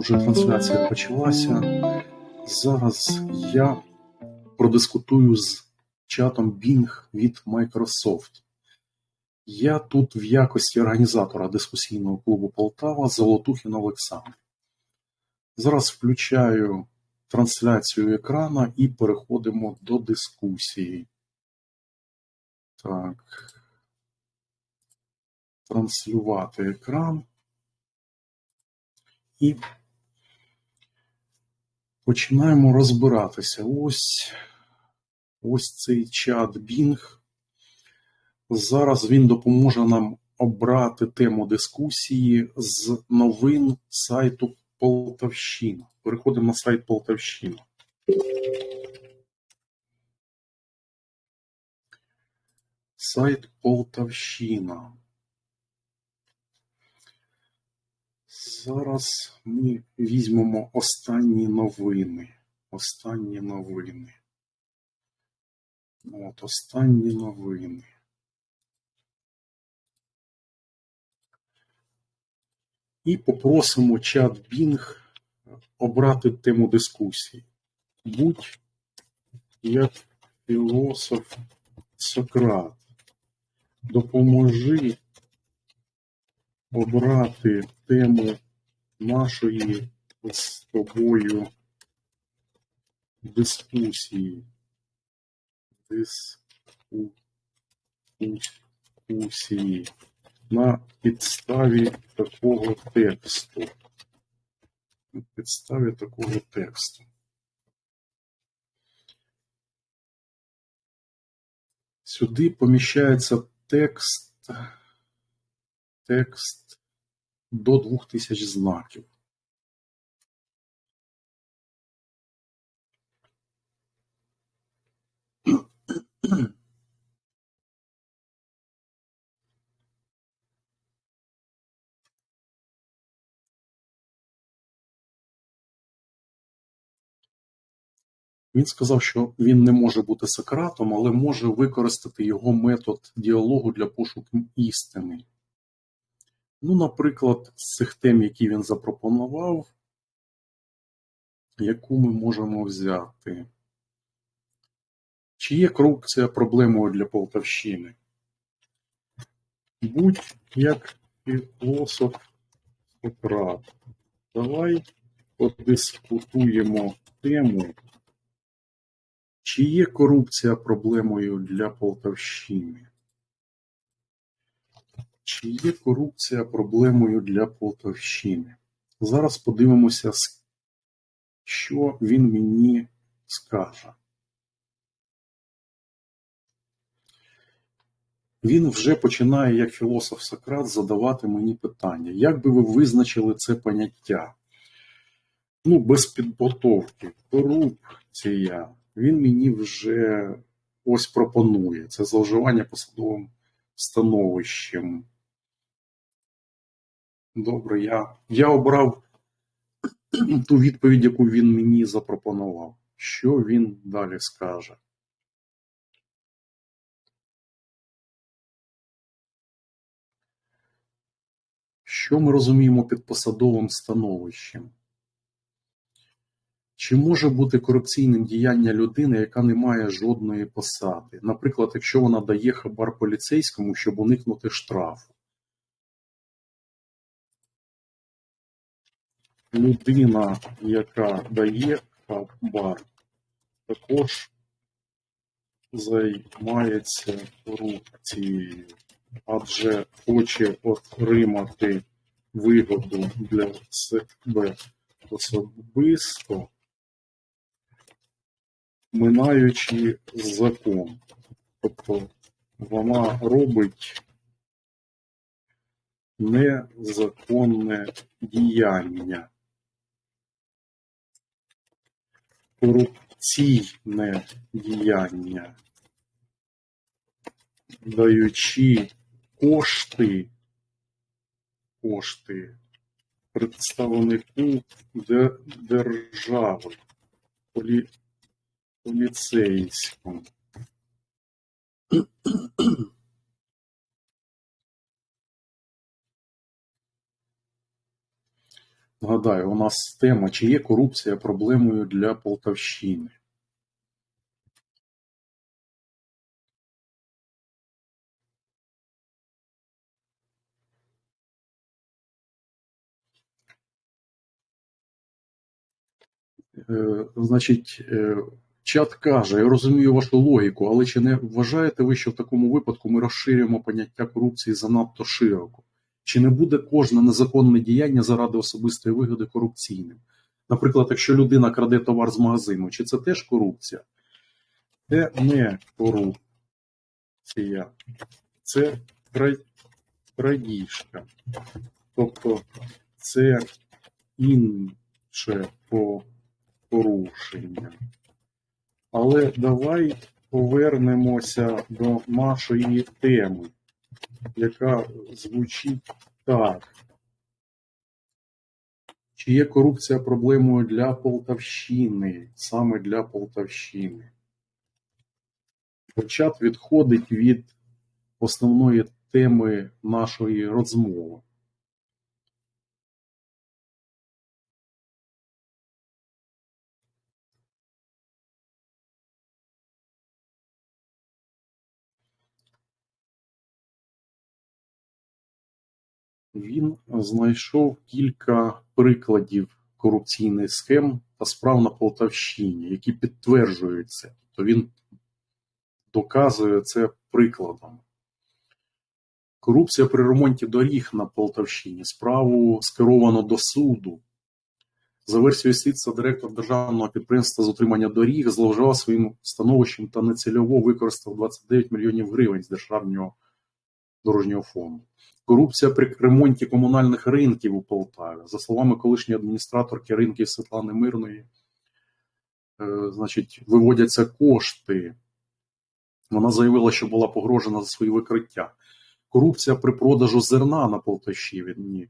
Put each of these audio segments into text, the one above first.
Уже трансляція почалася. Зараз я продискутую з чатом Bing від Microsoft. Я тут в якості організатора дискусійного клубу Полтава Золотухін Олександр. Зараз включаю трансляцію екрана і переходимо до дискусії. Так. Транслювати екран. І починаємо розбиратися. Ось ось цей чат Bing. Зараз він допоможе нам обрати тему дискусії з новин сайту Полтавщина. Переходимо на сайт Полтавщина. Сайт Полтавщина. Зараз ми візьмемо останні новини. Останні новини. От, останні новини. І попросимо чат Bing обрати тему дискусії. Будь як філософ Сократ. Допоможи обрати тему нашої з тобою дискусії. Дискусії на підставі такого тексту. На підставі такого тексту. Сюди поміщається текст, текст до 2000 знаків. Він сказав, що він не може бути Сократом, але може використати його метод діалогу для пошуку істини. Ну, наприклад, з цих тем, які він запропонував, яку ми можемо взяти. Чи є корупція проблемою для Полтавщини? Будь як філософ Сократ. Давай подискутуємо тему. Чи є корупція проблемою для Полтавщини? Чи є корупція проблемою для Полтавщини? Зараз подивимося, що він мені скаже. Він вже починає, як філософ Сократ, задавати мені питання. Як би ви визначили це поняття? Ну, без підготовки, корупція. Він мені вже ось пропонує. Це зловживання посадовим становищем. Добре, я я обрав ту відповідь, яку він мені запропонував. Що він далі скаже? Що ми розуміємо під посадовим становищем? Чи може бути корупційним діяння людини, яка не має жодної посади? Наприклад, якщо вона дає хабар поліцейському, щоб уникнути штрафу? Людина, яка дає хабар, також займається корупцією, адже хоче отримати вигоду для себе особисто минаючи закон. Тобто вона робить незаконне діяння, корупційне діяння, даючи кошти, кошти представнику держави поліцейському Нагадаю, у нас тема, чи є корупція проблемою для Полтавщини. Е, Значить, е, чат каже, я розумію вашу логіку, але чи не вважаєте ви, що в такому випадку ми розширюємо поняття корупції занадто широко? Чи не буде кожне незаконне діяння заради особистої вигоди корупційним? Наприклад, якщо людина краде товар з магазину, чи це теж корупція? Це не корупція, це крадіжка. Тобто це інше порушення. Але давай повернемося до нашої теми, яка звучить так. Чи є корупція проблемою для Полтавщини, саме для Полтавщини? Чат відходить від основної теми нашої розмови. Він знайшов кілька прикладів корупційних схем та справ на Полтавщині, які підтверджують це. Тобто він доказує це прикладом. Корупція при ремонті доріг на Полтавщині. Справу скеровано до суду. За версією слідства, директор державного підприємства з утримання доріг зловживав своїм становищем та нецільово використав 29 мільйонів гривень з державного дорожнього фонду. Корупція при ремонті комунальних ринків у Полтаві. За словами колишньої адміністраторки ринків Світлани Мирної, е, значить, виводяться кошти. Вона заявила, що була погрожена за свої викриття. Корупція при продажу зерна на Полтавщині.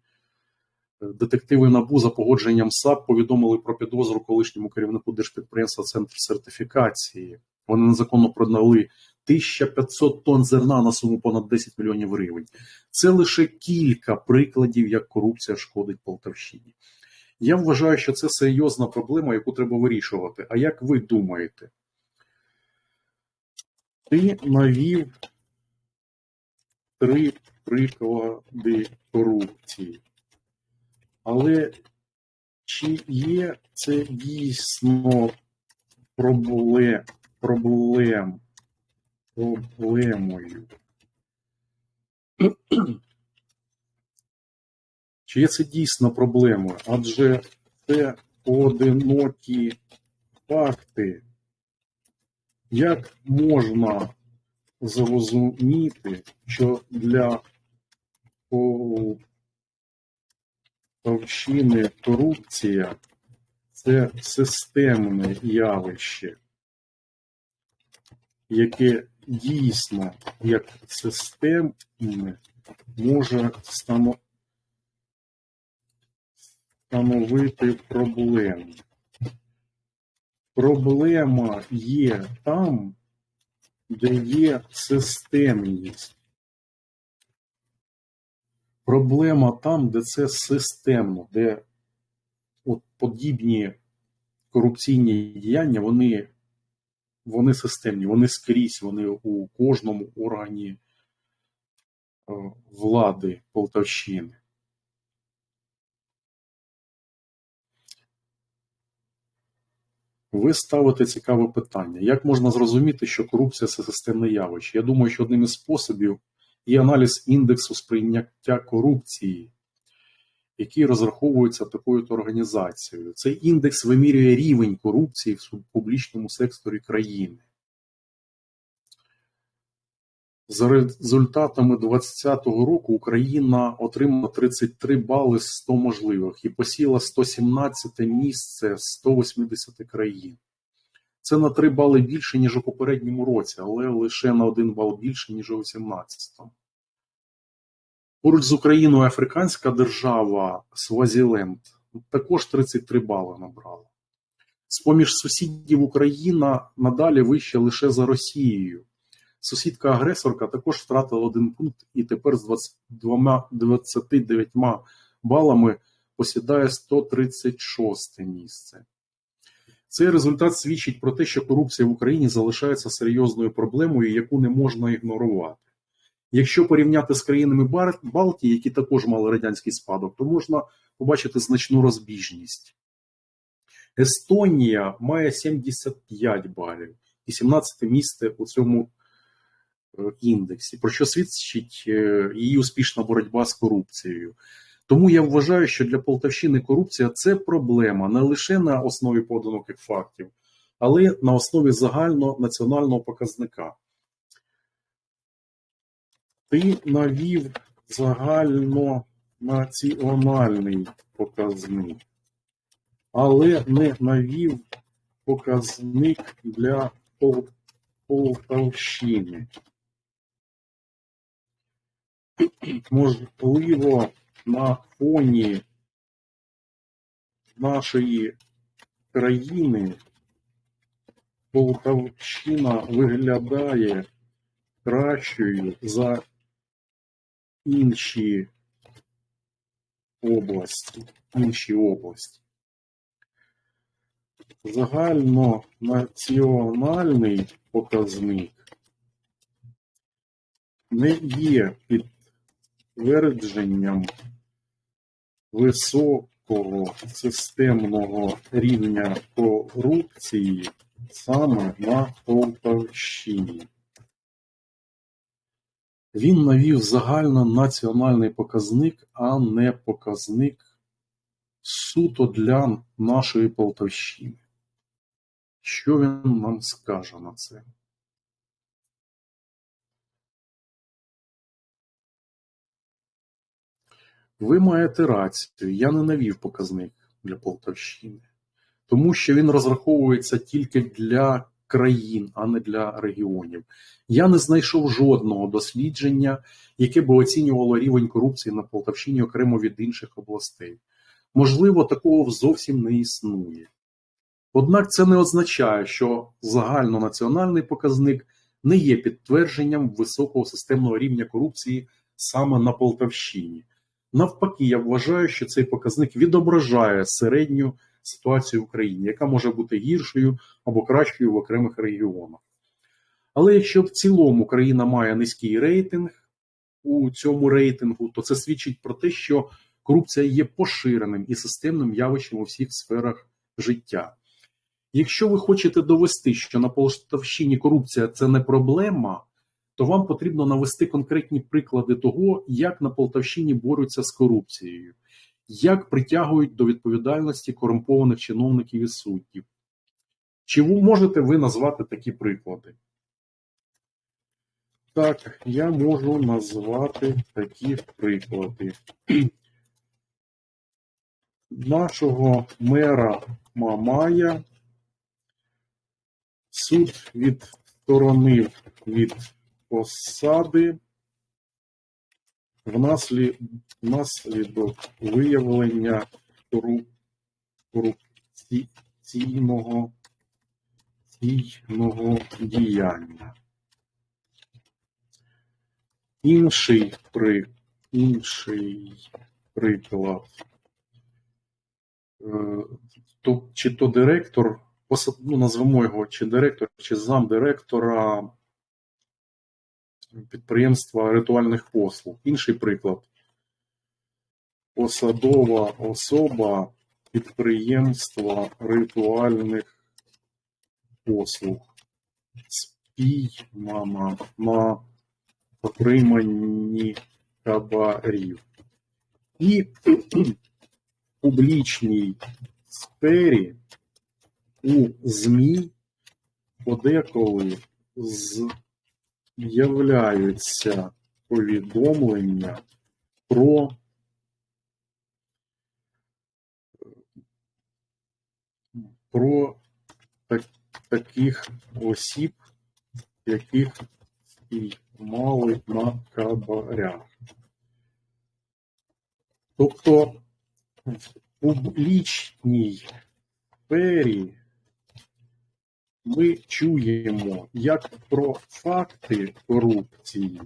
Детективи НАБУ за погодженням САП повідомили про підозру колишньому керівнику держпідприємства Центр сертифікації. Вони незаконно продали 1500 тонн зерна на суму понад 10 мільйонів гривень. Це лише кілька прикладів, як корупція шкодить Полтавщині. Я вважаю, що це серйозна проблема, яку треба вирішувати. А як ви думаєте? Ти навів три приклади корупції. Але чи є це дійсно проблем, проблемою? Чи є це дійсно проблемою? Адже це поодинокі факти. Як можна зрозуміти, що для Полтавщини корупція це системне явище, яке дійсно як системне може стану- становити проблему. Проблема є там, де є системність. Проблема там, де це системно, де от подібні корупційні діяння, вони, вони системні, вони скрізь, вони у кожному органі е, влади Полтавщини. Ви ставите цікаве питання. Як можна зрозуміти, що корупція це системне явище? Я думаю, що одним із способів є аналіз індексу сприйняття корупції, який розраховується такою організацією. Цей індекс вимірює рівень корупції в публічному секторі країни. За результатами 2020 року Україна отримала 33 бали з 100 можливих і посіла 117 місце з 180 країн. Це на 3 бали більше, ніж у попередньому році, але лише на 1 бал більше, ніж у 2018. Поруч з Україною африканська держава Свазіленд також 33 бали набрала. З-поміж сусідів Україна надалі вища лише за Росією. Сусідка-агресорка також втратила один пункт і тепер з 22, 29 балами посідає 136 місце. Цей результат свідчить про те, що корупція в Україні залишається серйозною проблемою, яку не можна ігнорувати. Якщо порівняти з країнами Балтії, які також мали радянський спадок, то можна побачити значну розбіжність. Естонія має 75 балів і 17 місце у цьому е, індексі, про що свідчить е, її успішна боротьба з корупцією. Тому я вважаю, що для Полтавщини корупція це проблема не лише на основі поодиноких фактів, але на основі загальнонаціонального показника. Ти навів загальнонаціональний показник, але не навів показник для Полтавщини. Можливо, на фоні нашої країни Полтавщина виглядає кращою за інші області. Інші області. Загальнонаціональний показник не є підтвердженням високого системного рівня корупції саме на Полтавщині. Він навів загальнонаціональний показник, а не показник суто для нашої Полтавщини. Що він нам скаже на це? Ви маєте рацію, я не навів показник для Полтавщини, тому що він розраховується тільки для країн, а не для регіонів. Я не знайшов жодного дослідження, яке би оцінювало рівень корупції на Полтавщині окремо від інших областей. Можливо, такого зовсім не існує. Однак це не означає, що загальнонаціональний показник не є підтвердженням високого системного рівня корупції саме на Полтавщині. Навпаки, я вважаю, що цей показник відображає середню ситуацію в Україні, яка може бути гіршою або кращою в окремих регіонах. Але якщо в цілому країна має низький рейтинг у цьому рейтингу, то це свідчить про те, що корупція є поширеним і системним явищем у всіх сферах життя. Якщо ви хочете довести, що на Полтавщині корупція це не проблема, то вам потрібно навести конкретні приклади того, як на Полтавщині борються з корупцією, як притягують до відповідальності корумпованих чиновників і суддів. Чи можете ви назвати такі приклади? Так, я можу назвати такі приклади. Нашого мера Мамая суд відсторонив від посади внаслідок виявлення корупційного ційного діяння. Інший, при, інший приклад. Е, То, чи то директор, ну, назвемо його чи директор, чи замдиректора підприємства ритуальних послуг. Інший приклад. Посадова особа підприємства ритуальних послуг. Спіймана на отриманні хабарів. І в публічній сфері у ЗМІ подеколи з'являються повідомлення про про так, таких осіб, яких спіймали на хабарях. Тобто в публічній сфері ми чуємо як про факти корупції,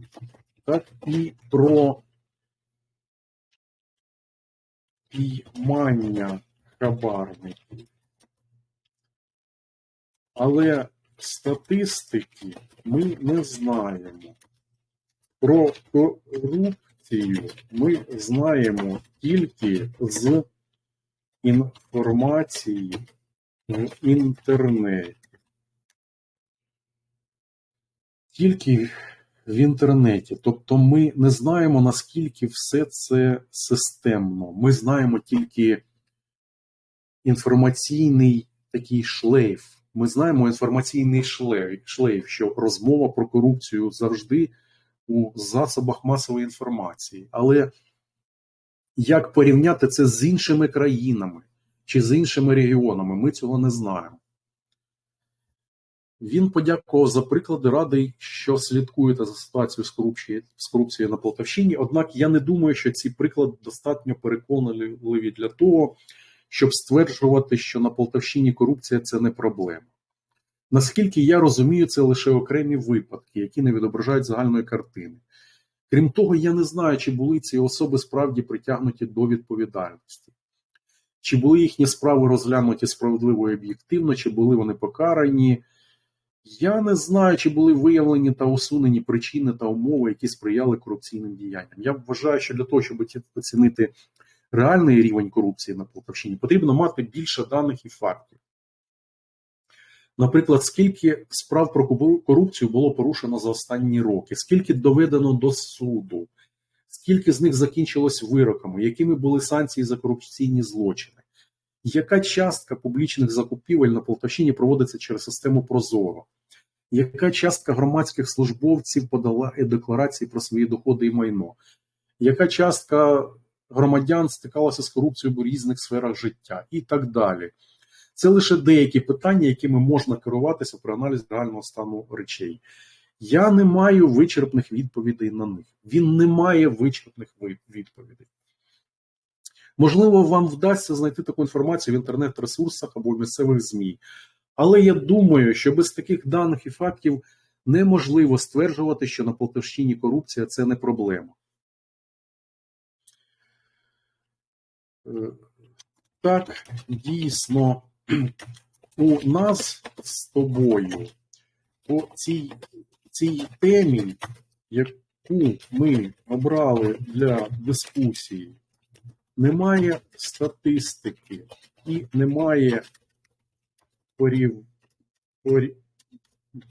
так і про спіймання хабарників. Але статистики ми не знаємо. Про корупцію ми знаємо тільки з інформації в інтернеті. Тільки в інтернеті. Тобто ми не знаємо, наскільки все це системно. Ми знаємо тільки інформаційний такий шлейф. Ми знаємо інформаційний шлейф, що розмова про корупцію завжди у засобах масової інформації. Але як порівняти це з іншими країнами чи з іншими регіонами, ми цього не знаємо. Він подякував за приклади, радий, що слідкуєте за ситуацією з корупцією, з корупцією на Полтавщині. Однак я не думаю, що ці приклади достатньо переконливі для того, щоб стверджувати, що на Полтавщині корупція це не проблема. Наскільки я розумію, це лише окремі випадки, які не відображають загальної картини. Крім того, я не знаю, чи були ці особи справді притягнуті до відповідальності, чи були їхні справи розглянуті справедливо і об'єктивно, чи були вони покарані. Я не знаю, чи були виявлені та усунені причини та умови, які сприяли корупційним діянням. Я вважаю, що для того, щоб оцінити реальний рівень корупції на Полтавщині, потрібно мати більше даних і фактів. Наприклад, скільки справ про корупцію було порушено за останні роки, скільки доведено до суду, скільки з них закінчилось вироками, якими були санкції за корупційні злочини, яка частка публічних закупівель на Полтавщині проводиться через систему Прозоро, яка частка громадських службовців подала декларації про свої доходи і майно, яка частка громадян стикалася з корупцією у різних сферах життя і так далі. Це лише деякі питання, якими можна керуватися при аналізі реального стану речей. Я не маю вичерпних відповідей на них. Він не має вичерпних відповідей. Можливо, вам вдасться знайти таку інформацію в інтернет-ресурсах або в місцевих ЗМІ. Але я думаю, що без таких даних і фактів неможливо стверджувати, що на Полтавщині корупція це не проблема. Е, так, дійсно, у нас з тобою по цій, цій темі, яку ми обрали для дискусії, немає статистики і немає порів, порів,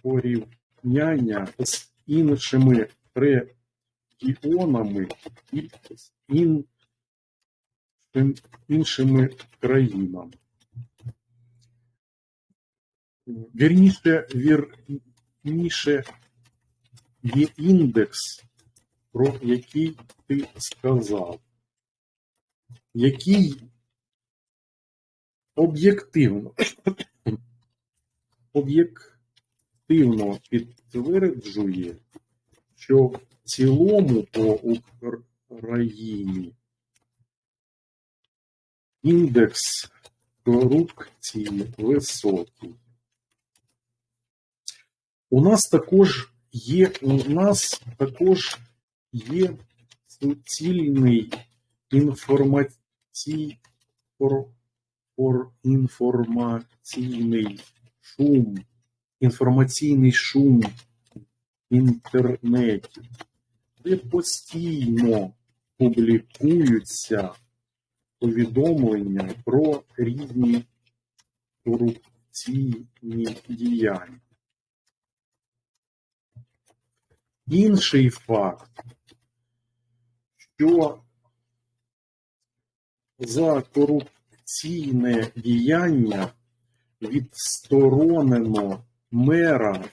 порівняння з іншими регіонами і з іншими іншими країнами. Вірніше, вірніше є індекс, про який ти сказав, який об'єктивно об'єктивно підтверджує, що в цілому по Україні індекс корупції високий. У нас також є у нас також є суцільний інформацій, фор, фор, інформаційний шум, інформаційний шум в інтернеті, де постійно публікуються повідомлення про різні корупційні діяння. Інший факт, що за корупційне діяння відсторонено мера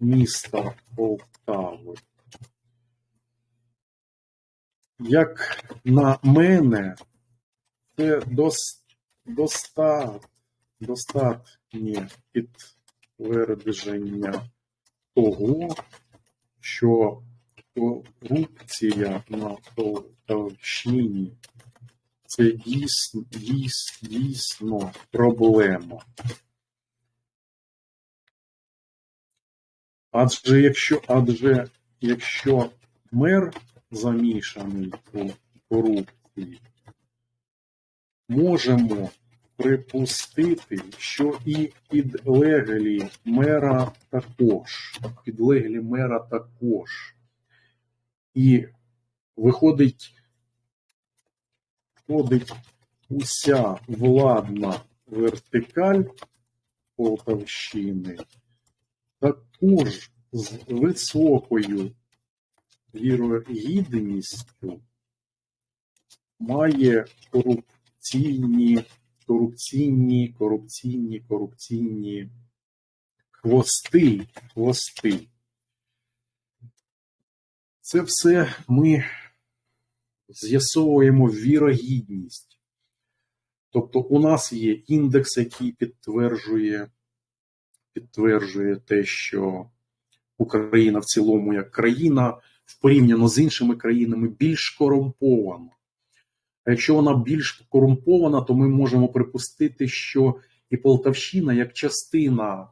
міста Полтави. Як на мене, це достат, достатнє підтвердження того, що корупція на Полтавщині це дійсно, дійсно, дійсно проблема. Адже якщо, адже якщо мер замішаний у корупції, можемо припустити, що і підлеглі мера також. Підлеглі мера також. І виходить, входить уся владна вертикаль Полтавщини також з високою вірогідністю має корупційні, корупційні, корупційні, корупційні хвости, хвости. Це все ми з'ясовуємо вірогідність. Тобто у нас є індекс, який підтверджує, підтверджує те, що Україна в цілому як країна порівняно з іншими країнами більш корумпована. А якщо вона більш корумпована, то ми можемо припустити, що і Полтавщина, як частина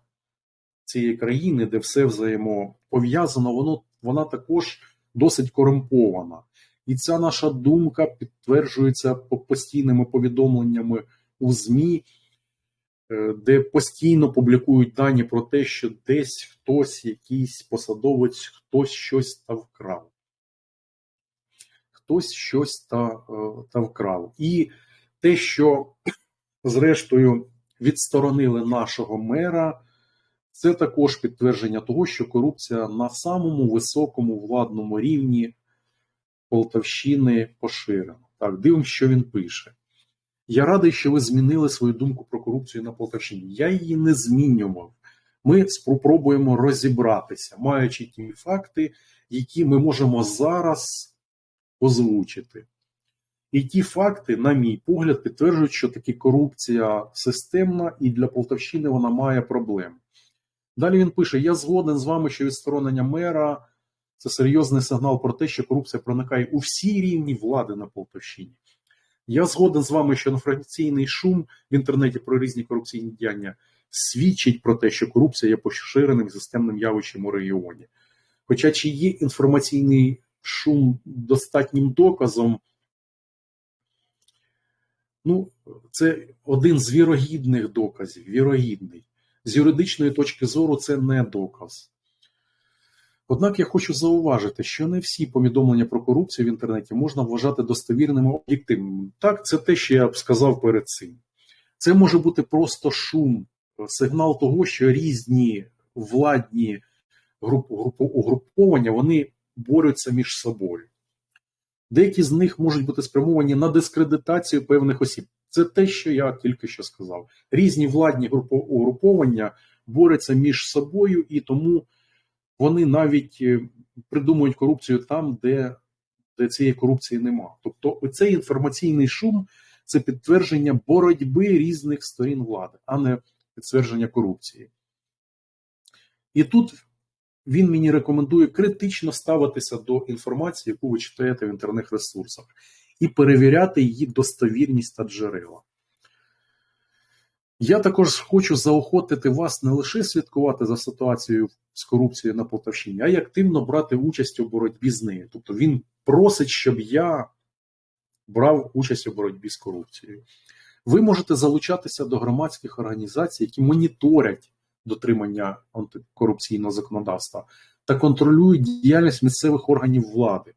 цієї країни, де все взаємопов'язано, воно вона також досить корумпована. І ця наша думка підтверджується постійними повідомленнями у ЗМІ, е, де постійно публікують дані про те, що десь хтось, якийсь посадовець, хтось щось та вкрав. Хтось щось та, е, та вкрав. І те, що, зрештою, відсторонили нашого мера, це також підтвердження того, що корупція на самому високому владному рівні Полтавщини поширена. Так, дивимося, що він пише. Я радий, що ви змінили свою думку про корупцію на Полтавщині. Я її не змінював. Ми спробуємо розібратися, маючи ті факти, які ми можемо зараз озвучити. І ті факти, на мій погляд, підтверджують, що таки корупція системна і для Полтавщини вона має проблеми. Далі він пише: Я згоден з вами, що відсторонення мера це серйозний сигнал про те, що корупція проникає у всі рівні влади на Полтавщині. Я згоден з вами, що інформаційний шум в інтернеті про різні корупційні діяння свідчить про те, що корупція є поширеним системним явищем у регіоні. Хоча чи є інформаційний шум достатнім доказом, ну, це один з вірогідних доказів, вірогідний. З юридичної точки зору, це не доказ. Однак я хочу зауважити, що не всі повідомлення про корупцію в інтернеті можна вважати достовірними об'єктивними. Так, це те, що я б сказав перед цим. Це може бути просто шум, сигнал того, що різні владні угруповання вони борються між собою. Деякі з них можуть бути спрямовані на дискредитацію певних осіб. Це те, що я тільки що сказав. Різні владні угруповання борються між собою і тому вони навіть е, придумують корупцію там, де де цієї корупції нема. Тобто, оцей інформаційний шум це підтвердження боротьби різних сторін влади, а не підтвердження корупції. І тут він мені рекомендує критично ставитися до інформації, яку ви читаєте в інтернет-ресурсах, і перевіряти її достовірність та джерела. Я також хочу заохотити вас не лише слідкувати за ситуацією з корупцією на Полтавщині, а й активно брати участь у боротьбі з нею. Тобто він просить, щоб я брав участь у боротьбі з корупцією. Ви можете залучатися до громадських організацій, які моніторять дотримання антикорупційного законодавства та контролюють діяльність місцевих органів влади.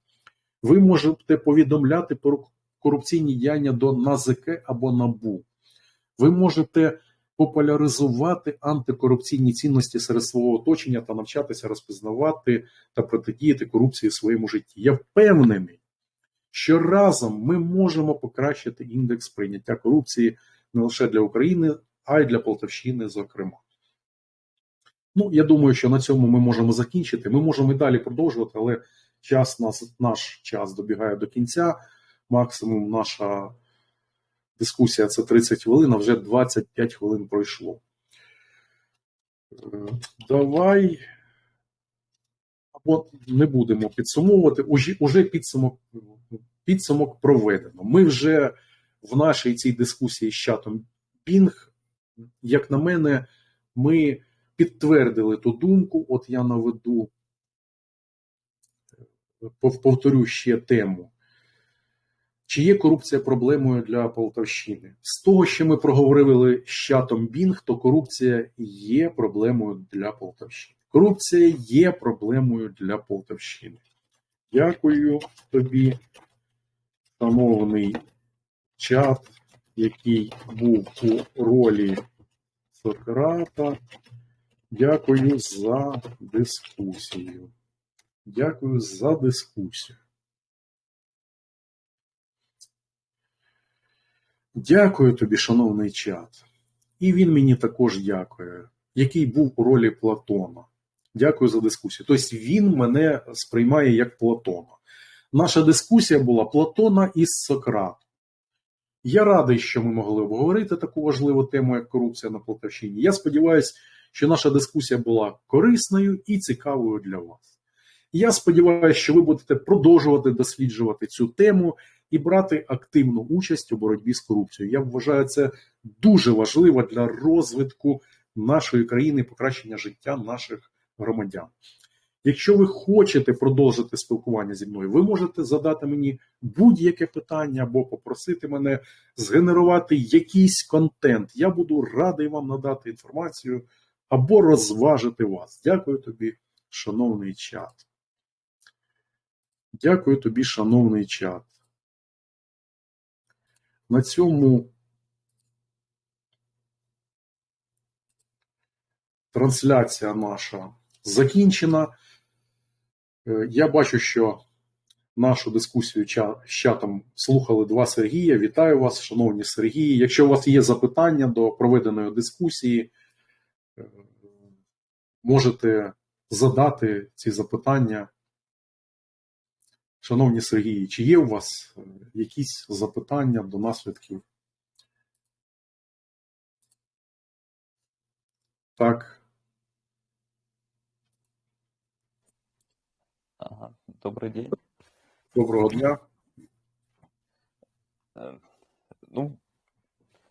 Ви можете повідомляти про корупційні діяння до НАЗК або НАБУ. Ви можете популяризувати антикорупційні цінності серед свого оточення та навчатися розпізнавати та протидіяти корупції в своєму житті. Я впевнений, що разом ми можемо покращити індекс прийняття корупції не лише для України, а й для Полтавщини, зокрема. Ну, я думаю, що на цьому ми можемо закінчити. Ми можемо і далі продовжувати, але час нас, наш час добігає до кінця. Максимум наша дискусія це 30 хвилин, а вже 25 хвилин пройшло. Е, давай або не будемо підсумовувати. Уже, уже підсумок підсумок проведено. Ми вже в нашій цій дискусії з чатом Пінг, як на мене, ми підтвердили ту думку. От я наведу, повторю ще тему. Чи є корупція проблемою для Полтавщини? З того, що ми проговорили з чатом Бінг, то корупція є проблемою для Полтавщини. Корупція є проблемою для Полтавщини. Дякую тобі, шановний чат, який був у ролі Сократа. Дякую за дискусію. Дякую за дискусію. Дякую тобі, шановний чат. І він мені також дякує, який був у ролі Платона. Дякую за дискусію. Тобто він мене сприймає як Платона. Наша дискусія була Платона із Сократом. Я радий, що ми могли обговорити таку важливу тему, як корупція на Полтавщині. Я сподіваюся, що наша дискусія була корисною і цікавою для вас. Я сподіваюся, що ви будете продовжувати досліджувати цю тему і брати активну участь у боротьбі з корупцією. Я вважаю це дуже важливо для розвитку нашої країни, покращення життя наших громадян. Якщо ви хочете продовжити спілкування зі мною, ви можете задати мені будь-яке питання або попросити мене згенерувати якийсь контент. Я буду радий вам надати інформацію або розважити вас. Дякую тобі, шановний чат. Дякую тобі, шановний чат. На цьому трансляція наша закінчена. Е, Я бачу, що нашу дискусію з чатом слухали два Сергія. Вітаю вас, шановні Сергії. Якщо у вас є запитання до проведеної дискусії, е, можете задати ці запитання. Шановні Сергії, чи є у вас е, якісь запитання до наслідків? Так, Ага, добрый день. доброго дня. Э, Ну,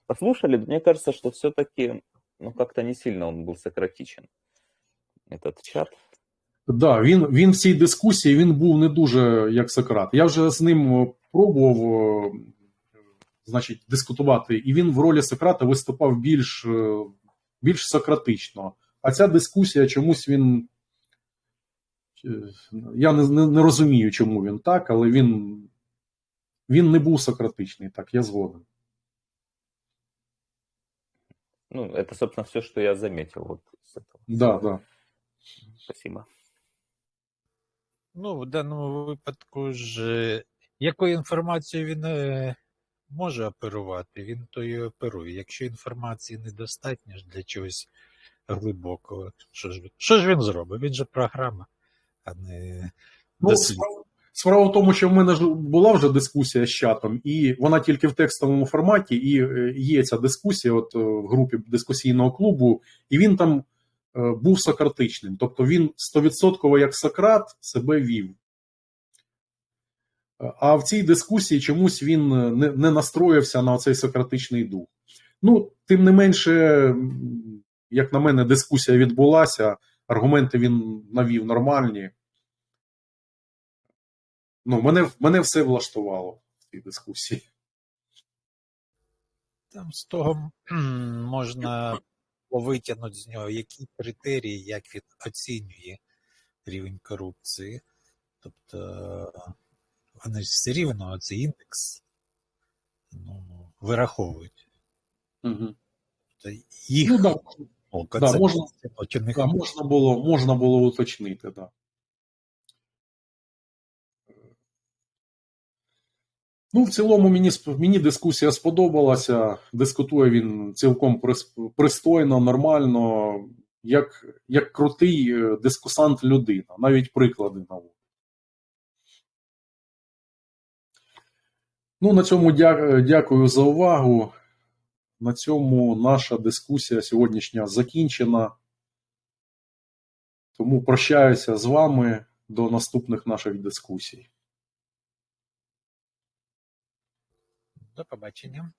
послушали, мне кажется, что все-таки, ну, как-то не сильно он был сократичен, этот чат. Да, він, він в цій дискусії він був не дуже як Сократ. Я вже з ним е, пробував е, значить, дискутувати, і він в ролі Сократа виступав більш, е, більш сократично. А ця дискусія чомусь він. Я не, не, не розумію, чому він так, але він, він не був сократичний, так, я згоден. Ну, это, собственно, все, что я заметил вот с этого. Да, да. Спасибо. Ну, в даному випадку ж, якою інформацією він е, може оперувати, він то і оперує. Якщо інформації недостатньо ж для чогось глибокого, що ж, він- що ж він зробить? Він же програма, а не Ну, справа- Справа в тому, що в мене ж була вже дискусія з чатом, і вона тільки в текстовому форматі, і е, є ця дискусія от е, в групі дискусійного клубу, і він там був сократичним. Тобто він стовідсотково як Сократ себе вів. А в цій дискусії чомусь він е, не настроївся на цей сократичний дух. Ну, тим не менше, як на мене, дискусія відбулася, аргументи він навів нормальні. Ну, мене, мене все влаштувало в цій дискусії. Там з того можна витягнути з нього, які критерії, як він оцінює рівень корупції. Тобто вони ж все рівно цей індекс ну, вираховують. Угу. Їх Ну, да, О, да, можна- да, можна, було, можна було уточнити, да. Ну, в цілому мені, мені дискусія сподобалася. Дискутує він цілком пристойно, нормально, як, як крутий е, дискусант людина, навіть приклади наводить. Ну, на цьому дя- дякую за увагу. На цьому наша дискусія сьогоднішня закінчена. Тому прощаюся з вами до наступних наших дискусій. До побачення.